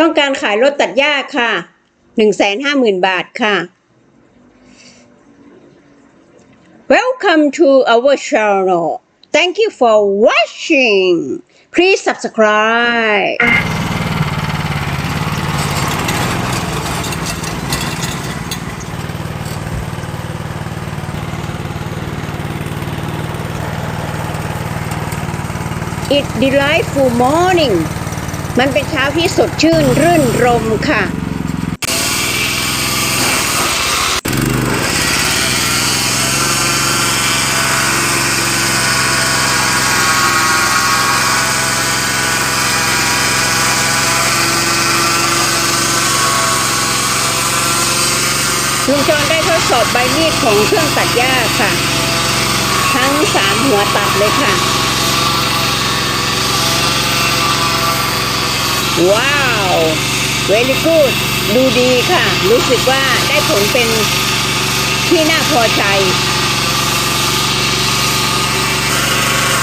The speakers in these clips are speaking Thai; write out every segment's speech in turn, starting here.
ต้องการขายรถตัดหญ้าค่ะ150,000บาทค่ะ Welcome to our channel. Thank you for watching. Please subscribe. It delightful morning มันเป็นเช้าที่สดชื่นรื่นรมค่ะ ลุงจอนได้ทดสอบใบมีดของเครื่องตัดหญ้าค่ะ ทั้งสามหัวตัดเลยค่ะ ว้าว very good ดูดีค่ะ รู้สึกว่าได้ผลเป็นที่น่าพอใจ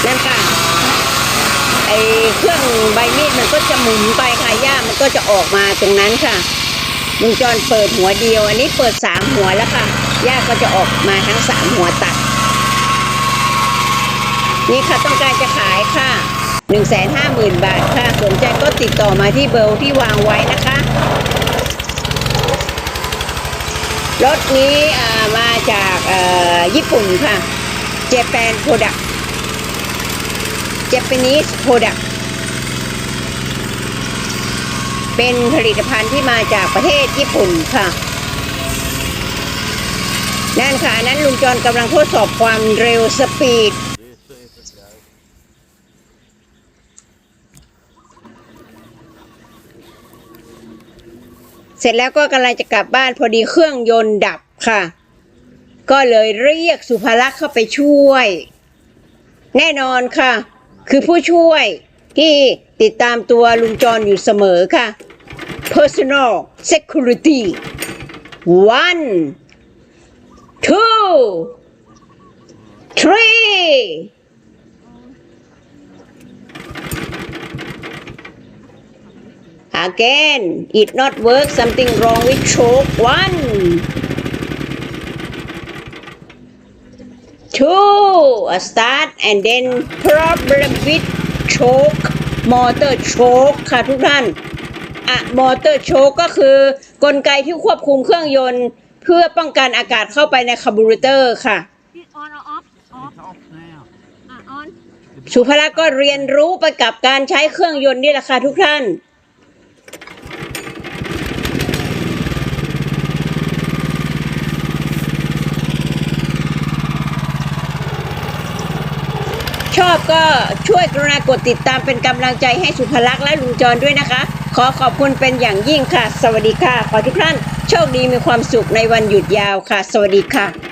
นั่นค่ะไอเครื่องใบมีดมันก็จะหมุนไปค่ะหญ้ามันก็จะออกมาตรงนั้นค่ะลุงจรเปิดหัวเดียว อันนี้เปิดสามหัวแล้วค่ะหญ้าก็จะออกมาทั้งสามหัวตัด นี่ค่ะต้องการจะขายค่ะ 1 5 0 0 0 0 บาทค่ะ สนใจก็ติดต่อมาที่เบอร์ที่วางไว้นะคะ รถนี้มาจากญี่ปุ่นค่ะ Japan Product Japanese Product เป็นผลิตภัณฑ์ที่มาจากประเทศญี่ปุ่นค่ะ นั่นค่ะนนั้นลุงจรกำลังทดสอบความเร็วสปีด เสร็จแล้วก็กำลังจะกลับบ้านพอดีเครื่องยนต์ดับค่ะ ก็เลยเรียกสุภลักษณ์เข้าไปช่วย แน่นอนค่ะ คือผู้ช่วยที่ติดตามตัวลุงจรอยู่เสมอค่ะ personal security one two three Again, it not work. Something wrong with choke. One, two, a start, and then problem with choke, motor choke ค่ะทุกท่านอะ motor choke ก็คือกลไกที่ควบคุมเครื่องยนต์ เพื่อป้องกันอากาศเข้าไปในคาร์บูเรเตอร์ค่ะ on or off off It's off now. อะ on สุภลักษณ์ก็เรียนรู้ไปกับการใช้เครื่องยนต์นี่แหละค่ะทุกท่าน ชอบก็ช่วยกรุณากดติดตามเป็นกำลังใจให้สุภลักษณ์และลุงจรด้วยนะคะ ขอขอบคุณเป็นอย่างยิ่งค่ะ สวัสดีค่ะ ขอทุกท่านโชคดีมีความสุขในวันหยุดยาวค่ะ สวัสดีค่ะ